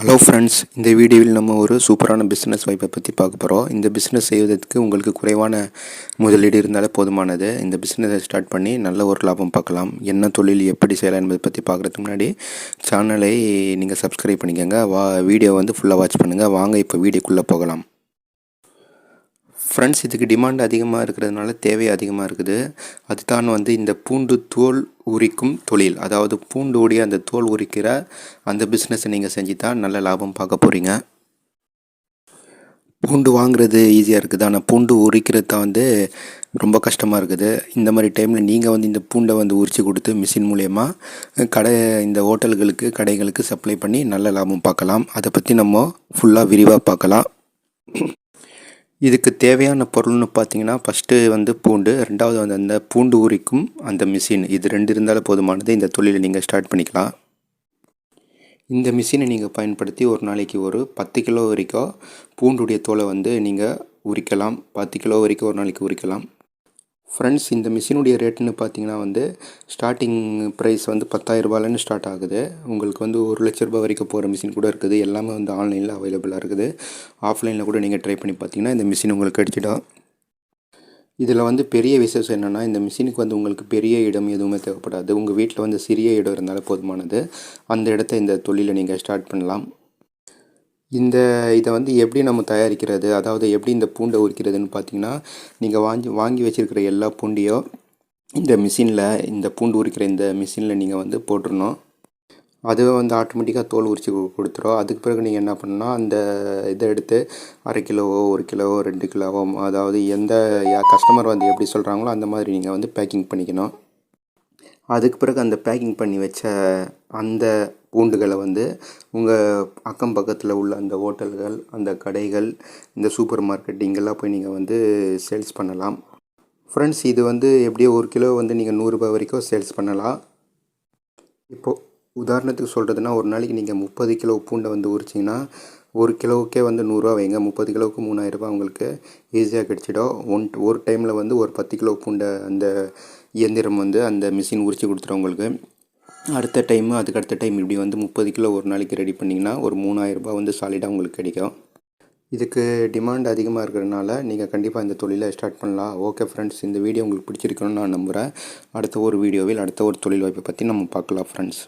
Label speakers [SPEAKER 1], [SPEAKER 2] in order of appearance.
[SPEAKER 1] Hello friends இந்த வீடியோவில் நம்ம ஒரு சூப்பரான பிஸ்னஸ் வாய்ப்பை பற்றி பார்க்க போகிறோம் இந்த பிஸ்னஸ் செய்வதற்கு உங்களுக்கு குறைவான முதலீடு இருந்தாலே போதுமானது. இந்த பிஸ்னஸை ஸ்டார்ட் பண்ணி நல்ல ஒரு லாபம் பார்க்கலாம். என்ன தொழில் எப்படி செய்யலாம் என்பதை பற்றி பார்க்குறதுக்கு முன்னாடி சேனலை நீங்கள் சப்ஸ்கிரைப் பண்ணிக்கோங்க. வா வீடியோ வந்து ஃபுல்லாக வாட்ச் பண்ணுங்கள் வாங்க இப்போ வீடியோக்குள்ளே போகலாம். ஃப்ரெண்ட்ஸ் இதுக்கு டிமாண்ட் அதிகமாக இருக்கிறதுனால தேவை அதிகமாக இருக்குது. அதுதான் வந்து இந்த பூண்டு தோல் உரிக்கும் தொழில். அதாவது பூண்டு அந்த தோல் உரிக்கிற அந்த பிஸ்னஸை நீங்கள் செஞ்சு தான் நல்ல லாபம் பார்க்க போகிறீங்க பூண்டு வாங்குறது ஈஸியாக இருக்குது. ஆனால் பூண்டு உரிக்கிறது தான் வந்து ரொம்ப கஷ்டமாக இருக்குது. இந்த மாதிரி டைமில் நீங்கள் வந்து இந்த பூண்டை வந்து உரித்து கொடுத்து மிஷின் மூலயமா கடை இந்த ஹோட்டல்களுக்கு கடைகளுக்கு சப்ளை பண்ணி நல்ல லாபம் பார்க்கலாம். அதை பற்றி நம்ம ஃபுல்லாக விரிவாக பார்க்கலாம். இதுக்கு தேவையான பொருள்னு பார்த்தீங்கன்னா ஃபஸ்ட்டு வந்து பூண்டு ரெண்டாவது வந்து அந்த பூண்டு உரிக்கும் அந்த மிஷின் இது ரெண்டு இருந்தாலும் போதுமானது. இந்த தொழிலை நீங்கள் ஸ்டார்ட் பண்ணிக்கலாம். இந்த மிஷினை நீங்கள் பயன்படுத்தி ஒரு நாளைக்கு ஒரு பத்து கிலோ வரைக்கும் பூண்டுடைய தோலை வந்து நீங்கள் உரிக்கலாம். பத்து கிலோ வரைக்கும் ஒரு நாளைக்கு உரிக்கலாம். ஃப்ரெண்ட்ஸ் இந்த மிஷினுடைய ரேட்டுன்னு பார்த்தீங்கன்னா வந்து ஸ்டார்டிங் ப்ரைஸ் வந்து பத்தாயிரரூபாலேருந்து ஸ்டார்ட் ஆகுது. உங்களுக்கு வந்து ஒரு லட்ச ரூபாய் வரைக்கும் போகிற மிஷின் கூட இருக்குது. எல்லாமே வந்து ஆன்லைனில் அவைலபிளாக இருக்குது. ஆஃப்லைனில் கூட நீங்கள் ட்ரை பண்ணி பார்த்தீங்கன்னா இந்த மிஷின் உங்களுக்கு கிடச்சிடும். இதில் வந்து பெரிய விசேஷம் என்னென்னா இந்த மிஷினுக்கு வந்து உங்களுக்கு பெரிய இடம் எதுவுமே தேவைப்படாது. உங்கள் வீட்டில் வந்து சிறிய இடம் இருந்தாலும் போதுமானது. அந்த இடத்த இந்த தொழிலை நீங்கள் ஸ்டார்ட் பண்ணலாம். இந்த இதை வந்து எப்படி நம்ம தயாரிக்கிறது? அதாவது எப்படி இந்த பூண்டை உரிக்கிறதுன்னு பார்த்தீங்கன்னா நீங்கள் வாங்கி வாங்கி வச்சுருக்கிற எல்லா பூண்டையும் இந்த மிஷினில் இந்த பூண்டு உரிக்கிற இந்த மிஷினில் நீங்கள் வந்து போட்டுடணும் அதுவே வந்து ஆட்டோமேட்டிக்காக தோல் உரித்து கொடுத்துரும். அதுக்கு பிறகு நீங்கள் என்ன பண்ணணும்னா அந்த இதை எடுத்து அரை கிலோவோ ஒரு கிலோவோ ரெண்டு கிலோவோ அதாவது எந்த கஸ்டமர் வந்து எப்படி சொல்கிறாங்களோ அந்த மாதிரி நீங்கள் வந்து பேக்கிங் பண்ணிக்கணும். அதுக்கு பிறகு அந்த பேக்கிங் பண்ணி வச்ச அந்த பூண்டுகளை வந்து உங்கள் அக்கம் பக்கத்தில் உள்ள அந்த ஹோட்டல்கள் அந்த கடைகள் இந்த சூப்பர் மார்க்கெட் இங்கெல்லாம் போய் நீங்கள் வந்து சேல்ஸ் பண்ணலாம். ஃப்ரெண்ட்ஸ் இது வந்து எப்படியோ ஒரு கிலோ வந்து நீங்கள் நூறுரூபா வரைக்கும் சேல்ஸ் பண்ணலாம். இப்போது உதாரணத்துக்கு சொல்கிறதுனா ஒரு நாளைக்கு நீங்கள் முப்பது கிலோ பூண்டை வந்து உரிச்சிங்கன்னா ஒரு கிலோவுக்கே வந்து நூறுரூவா வைங்க. முப்பது கிலோவுக்கு மூணாயிரரூபா உங்களுக்கு ஈஸியாக கிடச்சிடும். ஒன் ஒரு டைமில் வந்து ஒரு பத்து கிலோ பூண்டை அந்த இயந்திரம் வந்து அந்த மிஷின் உரித்து கொடுத்துரும் உங்களுக்கு. அடுத்த டைமு அதுக்கு அடுத்த டைம் இப்படி வந்து முப்பது கிலோ ஒரு நாளைக்கு ரெடி பண்ணிங்கன்னா ஒரு மூணாயிரரூபா வந்து சாலிடாக உங்களுக்கு கிடைக்கும். இதுக்கு டிமாண்ட் அதிகமாக இருக்கிறதுனால நீங்கள் கண்டிப்பாக இந்த தொழிலை ஸ்டார்ட் பண்ணலாம். ஓகே ஃப்ரெண்ட்ஸ் இந்த வீடியோ உங்களுக்கு பிடிச்சிருக்கணும்னு நான் நம்புகிறேன் அடுத்த ஒரு வீடியோவில் அடுத்த ஒரு தொழில் வாய்ப்பை பற்றி நம்ம பார்க்கலாம் ஃப்ரெண்ட்ஸ்